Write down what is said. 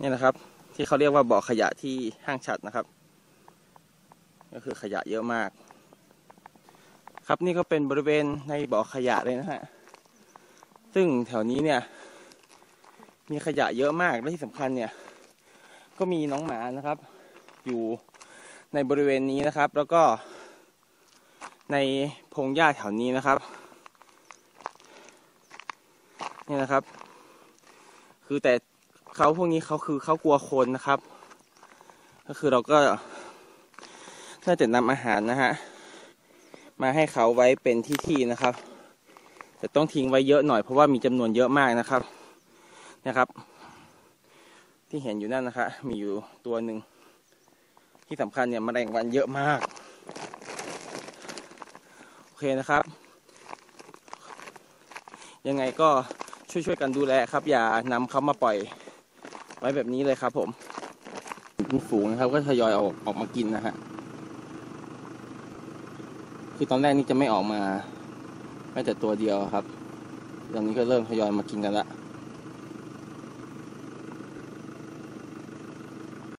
นี่นะครับ ที่เขาเรียกว่าบ่อขยะที่ห้างฉัดนะครับ ก็คือขยะเยอะมาก ครับนี่ก็เป็นบริเวณในบ่อขยะเลยนะฮะซึ่งแถวนี้เนี่ย มีขยะเยอะมากและที่สำคัญเนี่ย ก็มีน้องหมานะครับ อยู่ในบริเวณนี้นะครับ แล้วก็ในพงหญ้าแถวนี้นะครับ นี่นะครับ คือแต่ เขาพวกนี้เขาคือเขากลัวคนนะครับ ก็คือเราก็น่าจะนำอาหารนะฮะมาให้เขาไว้เป็นที่ๆนะครับ แต่ต้องทิ้งไว้เยอะหน่อยเพราะว่ามีจำนวนเยอะมากนะครับนะครับ ที่เห็นอยู่นั่นนะคะมีอยู่ตัวหนึ่งที่สำคัญเนี่ยมแมลงวันเยอะมากโอเคนะครับ ยังไงก็ช่วยๆกันดูแลครับ อย่านำเขามาปล่อย ว้แบบนี้เลยครับ ผมฝูงนะครับ ก็ทยอยออกออกมากินนะฮะคือตอนแรกนี่จะไม่ออกมาแม้แต่ตัวเดียวครับตอนนี้ก็เริ่มทยอยมากินกันละ